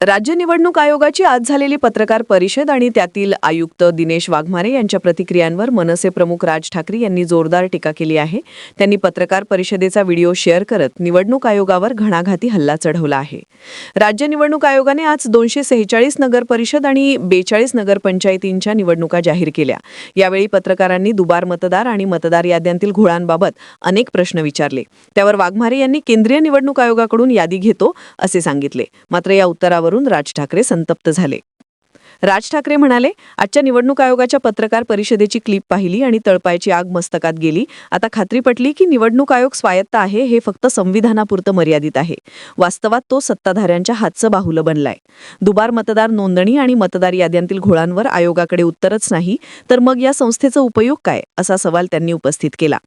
राज्य निवडणूक आयोगाची आज झालेली पत्रकार परिषद आणि त्यातील आयुक्त दिनेश वाघमारे यांच्या प्रतिक्रियांवर मनसे प्रमुख राज ठाकरे यांनी जोरदार टीका केली आहे. त्यांनी पत्रकार परिषदेचा व्हिडिओ शेअर करत निवडणूक आयोगावर घणाघाती हल्ला चढवला आहे. राज्य निवडणूक आयोगाने आज दोनशे सेहेचाळीस नगर परिषद आणि बेचाळीस नगरपंचायतींच्या निवडणुका जाहीर केल्या. यावेळी पत्रकारांनी दुबार मतदार आणि मतदार याद्यांतील घोळांबाबत अनेक प्रश्न विचारले. त्यावर वाघमारे यांनी केंद्रीय निवडणूक आयोगाकडून यादी घेतो असे सांगितले. मात्र या उत्तरावर उत्तरावरून राज ठाकरे संतप्त झाले. राज ठाकरे म्हणाले आजच्या निवडणूक आयोगाच्या पत्रकार परिषदेची क्लिप पाहिली आणि तळपायची आग मस्तकात गेली. आता खात्री पटली की निवडणूक आयोग स्वायत्त आहे हे फक्त संविधानापुरतं मर्यादित आहे. वास्तवात तो सत्ताधाऱ्यांच्या हातचं बाहुलं बनलाय. दुबार मतदार नोंदणी आणि मतदार याद्यांतील घोळांवर आयोगाकडे उत्तरच नाही तर मग या संस्थेचा उपयोग काय? असा सवाल त्यांनी उपस्थित केला.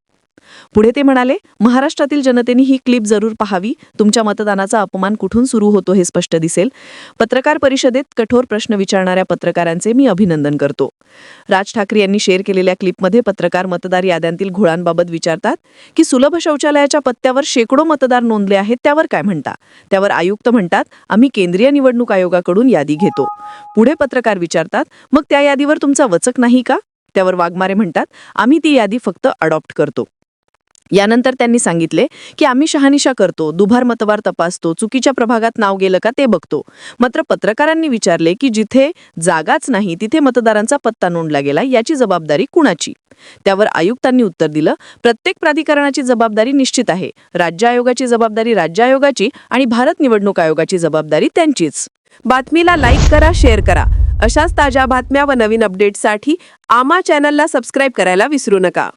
पुढे ते म्हणाले महाराष्ट्रातील जनतेने ही क्लिप जरूर पाहावी. तुमच्या मतदानाचा अपमान कुठून सुरू होतो हे स्पष्ट दिसेल. पत्रकार परिषदेत कठोर प्रश्न विचारणाऱ्या पत्रकारांचे मी अभिनंदन करतो. राज ठाकरे यांनी शेअर केलेल्या क्लिपमध्ये पत्रकार मतदार याद्यांतील घोळांबाबत विचारतात की सुलभ शौचालयाच्या पत्त्यावर शेकडो मतदार नोंदले आहेत त्यावर काय म्हणता? त्यावर आयुक्त म्हणतात आम्ही केंद्रीय निवडणूक आयोगाकडून यादी घेतो. पुढे पत्रकार विचारतात मग त्या यादीवर तुमचा वचक नाही का? त्यावर वाघमारे म्हणतात आम्ही ती यादी फक्त अडॉप्ट करतो. यानंतर त्यांनी सांगितले की आम्ही शहानिशा करतो दुभार मतवार तपासतो चुकीच्या प्रभागात नाव गेलं का ते बघतो. मात्र पत्रकारांनी विचारले की जिथे जागाच नाही तिथे मतदारांचा पत्ता नोंदला गेला याची जबाबदारी कुणाची? त्यावर आयुक्तांनी उत्तर दिलं प्रत्येक प्राधिकरणाची जबाबदारी निश्चित आहे. राज्य आयोगाची जबाबदारी राज्य आयोगाची आणि भारत निवडणूक आयोगाची जबाबदारी त्यांचीच. बातमीला लाईक करा शेअर करा. अशाच ताज्या बातम्या व नवीन अपडेट्ससाठी आमा चॅनलला सबस्क्राईब करायला विसरू नका.